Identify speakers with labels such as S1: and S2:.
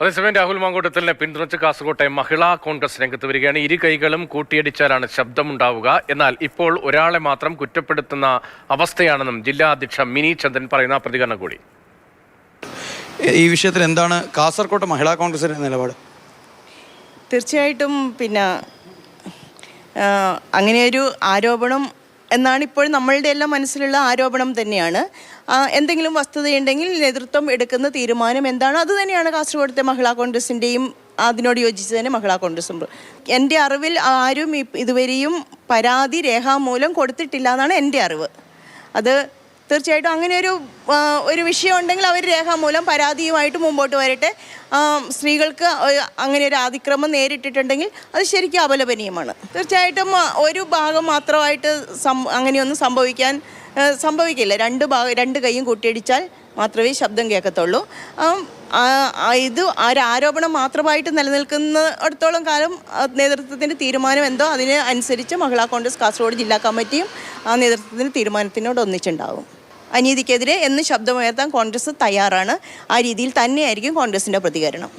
S1: അതേസമയം രാഹുൽ മാങ്കോട്ടത്തിലിനെ പിന്തുണച്ച് കാസർകോട്ടെ മഹിളാ കോൺഗ്രസ് രംഗത്ത് വരികയാണ്. ഇരു കൈകളും കൂട്ടിയടിച്ചാലാണ് ശബ്ദമുണ്ടാവുക. എന്നാൽ ഇപ്പോൾ ഒരാളെ മാത്രം കുറ്റപ്പെടുത്തുന്ന അവസ്ഥയാണെന്നും ജില്ലാ അധ്യക്ഷ മിനി ചന്ദ്രൻ പറയുന്ന. പ്രതികരണം കൂടി.
S2: ഈ വിഷയത്തിൽ എന്താണ് കാസർകോട്ടെ മഹിളാ കോൺഗ്രസിന്റെ നിലപാട്?
S3: തീർച്ചയായിട്ടും പിന്നെ അങ്ങനെയൊരു ആരോപണം എന്നാണ് ഇപ്പോൾ നമ്മളുടെ എല്ലാം മനസ്സിലുള്ള ആരോപണം തന്നെയാണ്. എന്തെങ്കിലും വസ്തുതയുണ്ടെങ്കിൽ നേതൃത്വം എടുക്കുന്ന തീരുമാനം എന്താണ്? അത് തന്നെയാണ് കാസർഗോഡത്തെ മഹിളാ കോൺഗ്രസിന്റെയും അതിനോട് യോജിച്ച് തന്നെ മഹിളാ കോൺഗ്രസും. എന്റെ അറിവിൽ ആരും ഇതുവരെയും പരാതി രേഖാമൂലം കൊടുത്തിട്ടില്ല എന്നാണ് എന്റെ അറിവ്. അത് തീർച്ചയായിട്ടും അങ്ങനെ ഒരു ഒരു വിഷയം ഉണ്ടെങ്കിൽ അവർ രേഖാമൂലം പരാതിയുമായിട്ട് മുമ്പോട്ട് വരട്ടെ. സ്ത്രീകൾക്ക് അങ്ങനെ ഒരു അതിക്രമം നേരിട്ടിട്ടുണ്ടെങ്കിൽ അത് ശരിക്കും അപലപനീയമാണ്. തീർച്ചയായിട്ടും ഒരു ഭാഗം മാത്രമായിട്ട് അങ്ങനെയൊന്നും സംഭവിക്കാൻ സംഭവിക്കില്ല. രണ്ട് ഭാഗം രണ്ട് കൈയും കൂട്ടിയിടിച്ചാൽ മാത്രമേ ശബ്ദം കേൾക്കത്തുള്ളൂ. ഇത് ആരോപണം മാത്രമായിട്ട് നിലനിൽക്കുന്നിടത്തോളം കാലം നേതൃത്വത്തിന്റെ തീരുമാനം എന്തോ അതിന് അനുസരിച്ച് മഹിളാ കോൺഗ്രസ് കാസർഗോഡ് ജില്ലാ കമ്മിറ്റിയും ആ നേതൃത്വത്തിന്റെ തീരുമാനത്തിനോട് ഒന്നിച്ചുണ്ടാവും. അനീതിക്കെതിരെ എന്ന് ശബ്ദമുയർത്താൻ കോൺഗ്രസ് തയ്യാറാണ്. ആ രീതിയിൽ തന്നെയായിരിക്കും കോൺഗ്രസിന്റെ പ്രതികരണം.